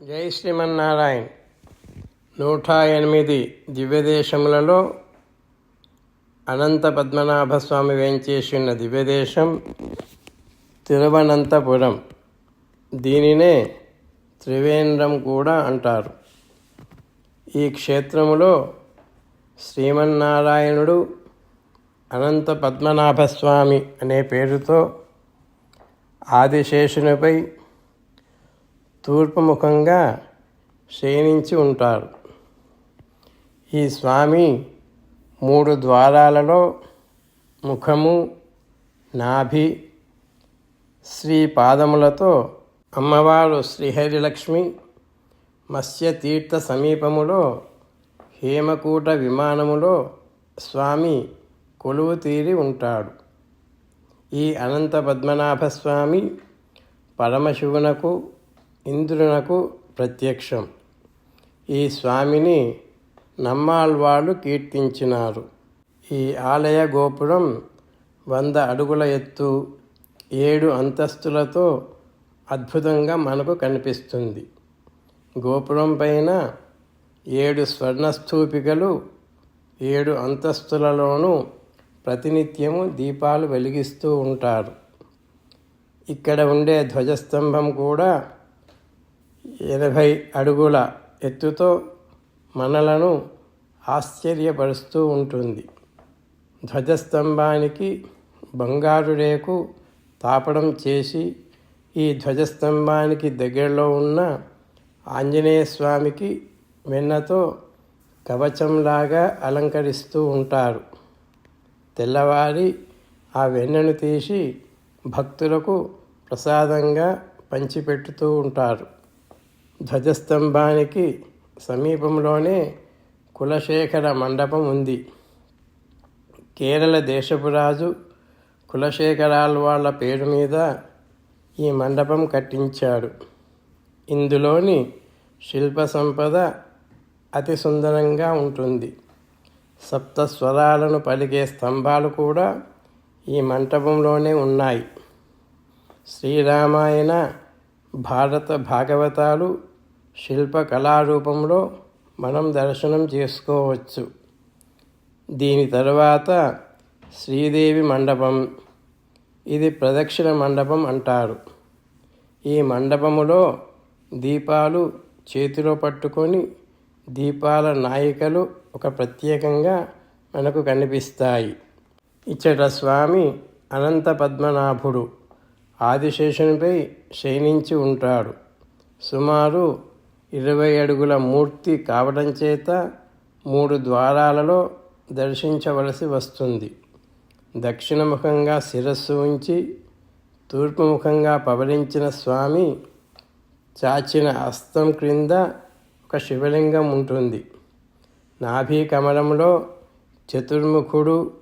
జై శ్రీమన్నారాయణ్. నూట ఎనిమిది దివ్యదేశములలో అనంత పద్మనాభస్వామి వేంచేసిన దివ్యదేశం తిరువనంతపురం. దీనినే త్రివేంద్రం కూడా అంటారు. ఈ క్షేత్రములో శ్రీమన్నారాయణుడు అనంత పద్మనాభస్వామి అనే పేరుతో ఆదిశేషునిపై తూర్పు ముఖంగా శయనించి ఉంటారు. ఈ స్వామి మూడు ద్వారాలలో ముఖము నాభి శ్రీ పాదములతో అమ్మవారు శ్రీహరిలక్ష్మి మత్స్యతీర్థ సమీపములో హేమకూట విమానములో స్వామి కొలువు తీరి ఉంటాడు. ఈ అనంత పద్మనాభ స్వామి పరమశివునకు ఇంద్రునకు ప్రత్యక్షం. ఈ స్వామిని నమ్మాళ్వాళ్ళు కీర్తించినారు. ఈ ఆలయ గోపురం వంద అడుగుల ఎత్తు ఏడు అంతస్తులతో అద్భుతంగా మనకు కనిపిస్తుంది. గోపురం పైన ఏడు స్వర్ణస్థూపికలు ఏడు అంతస్తులలోనూ ప్రతినిత్యము దీపాలు వెలిగిస్తూ ఉంటారు. ఇక్కడ ఉండే ధ్వజస్తంభం కూడా ఎనభై అడుగుల ఎత్తుతో మనలను ఆశ్చర్యపరుస్తూ ఉంటుంది. ధ్వజస్తంభానికి బంగారు రేకు తాపడం చేసి ఈ ధ్వజస్తంభానికి దగ్గరలో ఉన్న ఆంజనేయ స్వామికి వెన్నతో కవచంలాగా అలంకరిస్తూ ఉంటారు. తెల్లవారి ఆ వెన్నను తీసి భక్తులకు ప్రసాదంగా పంచిపెట్టుతూ ఉంటారు. ధ్వజస్తంభానికి సమీపంలోనే కులశేఖర మండపం ఉంది. కేరళ దేశపు రాజు కులశేఖరాల వాళ్ళ పేరు మీద ఈ మండపం కట్టించాడు. ఇందులోని శిల్ప సంపద అతి సుందరంగా ఉంటుంది. సప్త స్వరాలను పలికే స్తంభాలు కూడా ఈ మంటపంలోనే ఉన్నాయి. శ్రీరామాయణ భారత భాగవతాలు శిల్ప కళారూపంలో మనం దర్శనం చేసుకోవచ్చు. దీని తర్వాత శ్రీదేవి మండపం. ఇది ప్రదక్షిణ మండపం అంటారు. ఈ మండపములో దీపాలు చేతిలో పట్టుకొని దీపాల నాయికలు ఒక ప్రత్యేకంగా మనకు కనిపిస్తాయి. ఇచ్చట స్వామి అనంత పద్మనాభుడు ఆదిశేషునిపై శయనించి ఉంటాడు. సుమారు ఇరవై అడుగుల మూర్తి కావడం చేత మూడు ద్వారాలలో దర్శించవలసి వస్తుంది. దక్షిణముఖంగా శిరస్సు ఉంచి తూర్పుముఖంగా పవలించిన స్వామి చాచిన హస్తం క్రింద ఒక శివలింగం ఉంటుంది. నాభీ కమలంలో చతుర్ముఖుడు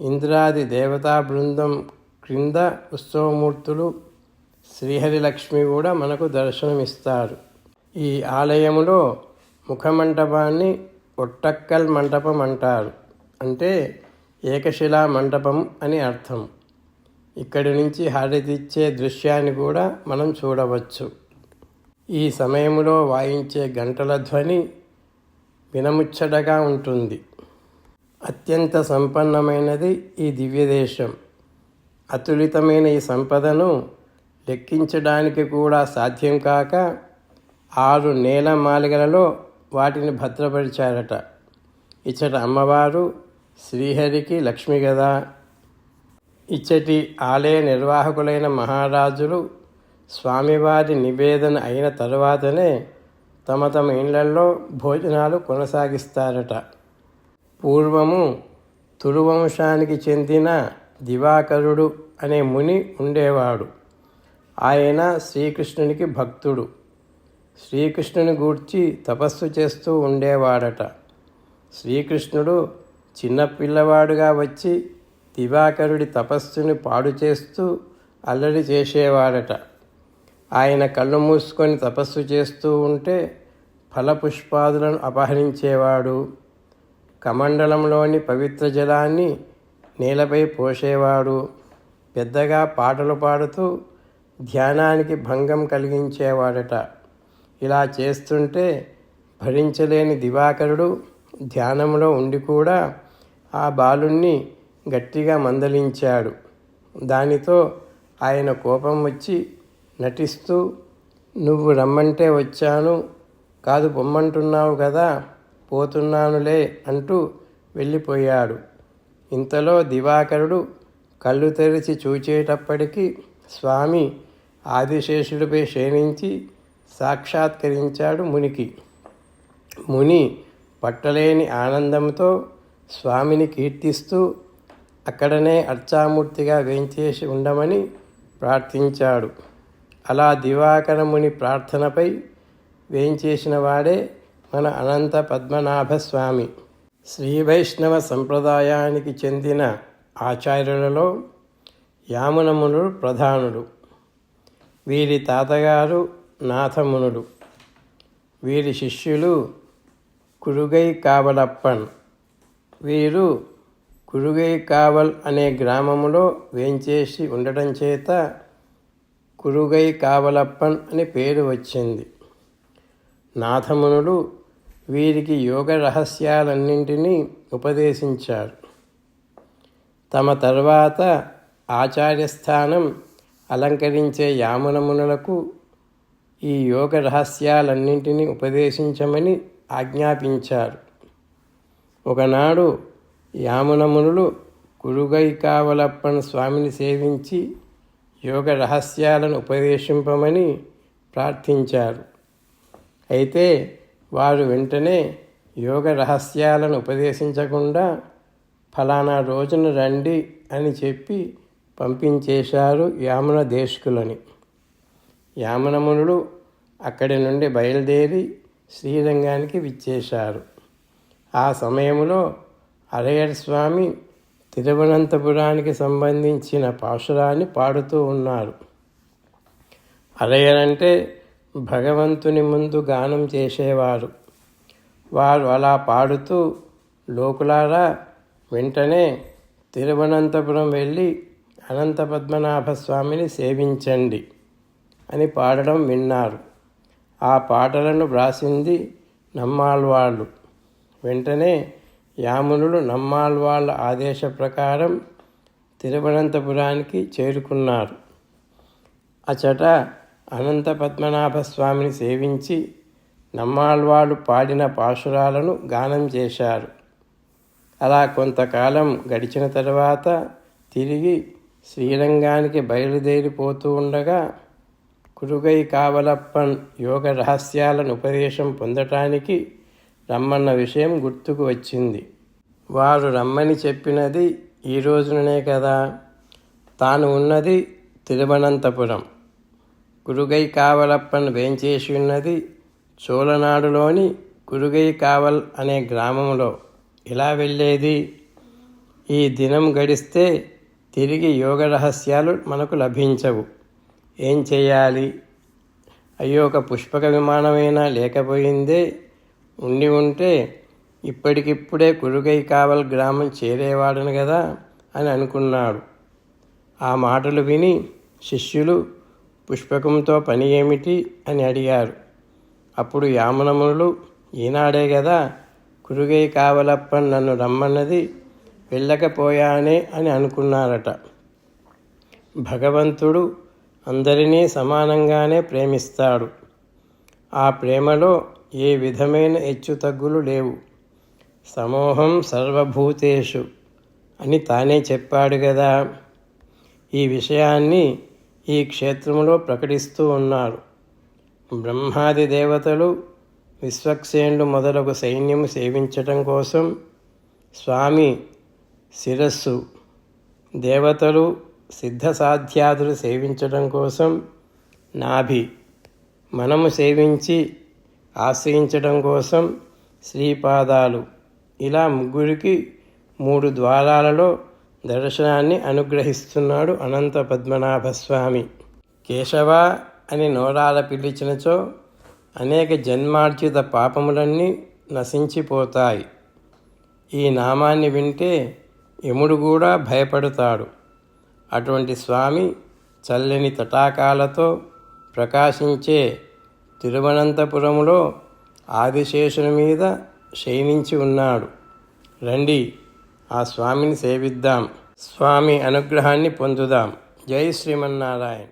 ఇంద్రాది దేవతా బృందం క్రింద ఉత్సవమూర్తులు శ్రీహరిలక్ష్మి కూడా మనకు దర్శనమిస్తారు. ఈ ఆలయములో ముఖమంటపాన్ని ఒట్టక్కల్ మంటపం అంటారు. అంటే ఏకశిలా మంటపం అని అర్థం. ఇక్కడి నుంచి హారతిచ్చే దృశ్యాన్ని కూడా మనం చూడవచ్చు. ఈ సమయంలో వాయించే గంటల ధ్వని వినముచ్చటగా ఉంటుంది. అత్యంత సంపన్నమైనది ఈ దివ్యదేశం. అతులితమైన ఈ సంపదను లెక్కించడానికి కూడా సాధ్యం కాక ఆరు నేల మాలిగలలో వాటిని భద్రపరిచారట. ఇచ్చట అమ్మవారు శ్రీహరికి లక్ష్మి గదా. ఇచ్చటి ఆలయ నిర్వాహకులైన మహారాజులు స్వామివారి నివేదన అయిన తరువాతనే తమ తమ ఇళ్ళలో భోజనాలు కొనసాగిస్తారట. పూర్వము తురువంశానికి చెందిన దివాకరుడు అనే ముని ఉండేవాడు. ఆయన శ్రీకృష్ణునికి భక్తుడు. శ్రీకృష్ణుని గూర్చి తపస్సు చేస్తూ ఉండేవాడట. శ్రీకృష్ణుడు చిన్నపిల్లవాడుగా వచ్చి దివాకరుడి తపస్సుని పాడు చేస్తూ అల్లరి చేసేవాడట. ఆయన కళ్ళు మూసుకొని తపస్సు చేస్తూ ఉంటే ఫలపుష్పాదులను అపహరించేవాడు. కమండలంలోని పవిత్ర జలాన్ని నేలపై పోసేవాడు. పెద్దగా పాటలు పాడుతూ ధ్యానానికి భంగం కలిగించేవాడట. ఇలా చేస్తుంటే భరించలేని దివాకరుడు ధ్యానంలో ఉండి కూడా ఆ బాలుణ్ణి గట్టిగా మందలించాడు. దానితో ఆయన కోపం వచ్చి నటిస్తూ నువ్వు రమ్మంటే వచ్చాను. కాదు పొమ్మంటున్నావు కదా పోతున్నానులే అంటూ వెళ్ళిపోయాడు. ఇంతలో దివాకరుడు కళ్ళు తెరిచి చూచేటప్పటికీ స్వామి ఆదిశేషుడిపై క్షీణించి సాక్షాత్కరించాడు మునికి. ముని పట్టలేని ఆనందంతో స్వామిని కీర్తిస్తూ అక్కడనే అర్చామూర్తిగా వేంచేసి ఉండమని ప్రార్థించాడు. అలా దివాకరముని ప్రార్థనపై వేయించేసిన వాడే మన అనంత పద్మనాభ స్వామి శ్రీ వైష్ణవ సంప్రదాయానికి చెందిన ఆచార్యులలో యామునమునుడు ప్రధానుడు. వీరి తాతగారు నాథమునుడు. వీరి శిష్యులు కురుగై కావలప్పన్. వీరు కురుగై కావల్ అనే గ్రామములో వేంచేసి ఉండటం చేత కురుగై కావలప్పన్ అని పేరు వచ్చింది. నాథమునుడు వీరికి యోగ రహస్యాలన్నింటినీ ఉపదేశించారు. తమ తర్వాత ఆచార్యస్థానం అలంకరించే యామునమునులకు ఈ యోగ రహస్యాలన్నింటినీ ఉపదేశించమని ఆజ్ఞాపించారు. ఒకనాడు యామునమునులు కురుగై కావలప్పన్ స్వామిని సేవించి యోగ రహస్యాలను ఉపదేశింపమని ప్రార్థించారు. అయితే వారు వెంటనే యోగ రహస్యాలను ఉపదేశించకుండా ఫలానా రోజున రండి అని చెప్పి పంపించేశారు యామున దేశకులని. యామునమునులు అక్కడి నుండి బయలుదేరి శ్రీరంగానికి విచ్చేశారు. ఆ సమయంలో అరయర్ స్వామి తిరువనంతపురానికి సంబంధించిన పాశురాన్ని పాడుతూ ఉన్నారు. అరయర్ అంటే భగవంతుని ముందు గానం చేసేవారు. వారు అలా పాడుతూ లోకులారా వెంటనే తిరువనంతపురం వెళ్ళి అనంత పద్మనాభ స్వామిని సేవించండి. అని పాడడం విన్నారు. ఆ పాటలను వ్రాసింది నమ్మాళ్వాళ్ళు. వెంటనే యామునులు నమ్మాళ్వాళ్ళ ఆదేశ ప్రకారం తిరువనంతపురానికి చేరుకున్నారు. అచట అనంత పద్మనాభ స్వామిని సేవించి నమ్మాళ్వాళ్ళు పాడిన పాశురాలను గానం చేశారు. అలా కొంతకాలం గడిచిన తర్వాత తిరిగి శ్రీరంగానికి బయలుదేరిపోతూ ఉండగా కురుగై కావలప్పన్ యోగ రహస్యాలను ఉపదేశం పొందటానికి రమ్మన్న విషయం గుర్తుకు వచ్చింది. వారు రమ్మని చెప్పినది ఈ రోజుననే కదా. తాను ఉన్నది తిరువనంతపురం. కురుగై కావలప్పన్ వేంచేసి ఉన్నది చోళనాడులోని కురుగై కావల్ అనే గ్రామంలో. ఇలా వెళ్ళేది? ఈ దినం గడిస్తే తిరిగి యోగ రహస్యాలు మనకు లభించవు. ఏం చేయాలి? అయ్యో ఒక పుష్పక విమానమైనా లేకపోయిందే. ఉండి ఉంటే ఇప్పటికిప్పుడే కురుగై కావల్ గ్రామం చేరేవాడను కదా అని అనుకున్నాడు. ఆ మాటలు విని శిష్యులు పుష్పకంతో పని ఏమిటి అని అడిగారు. అప్పుడు యామనములు ఈనాడే కదా కురుగై కావలప్పని నన్ను రమ్మన్నది వెళ్ళకపోయానే అని అనుకున్నారట. భగవంతుడు అందరినీ సమానంగానే ప్రేమిస్తాడు. ఆ ప్రేమలో ఏ విధమైన హెచ్చుతగ్గులు లేవు. సమూహం సర్వభూతేషు అని తానే చెప్పాడు కదా ఈ విషయాన్ని ఈ క్షేత్రంలో ప్రకటిస్తూ ఉన్నారు. బ్రహ్మాది దేవతలు విశ్వక్సేనుడు మొదలగు సైన్యము సేవించటం కోసం స్వామి శిరస్సు దేవతలు సిద్ధసాధ్యాదులు సేవించడం కోసం నాభి మనము సేవించి ఆశ్రయించడం కోసం శ్రీపాదాలు. ఇలా ముగ్గురికి మూడు ద్వారాలలో దర్శనాన్ని అనుగ్రహిస్తున్నాడు అనంత పద్మనాభ స్వామి కేశవ అని నోరాల పిలిచినచో అనేక జన్మార్జిత పాపములన్నీ నశించిపోతాయి. ఈ నామాన్ని వింటే యముడు కూడా భయపడతాడు. అటువంటి స్వామి చల్లని తటాకాలతో ప్రకాశించే తిరువనంతపురములో ఆదిశేషుని మీద శయనించి ఉన్నాడు. రండి ఆ స్వామిని సేవిద్దాం. స్వామి అనుగ్రహాన్ని పొందుదాం. జై శ్రీమన్నారాయణ.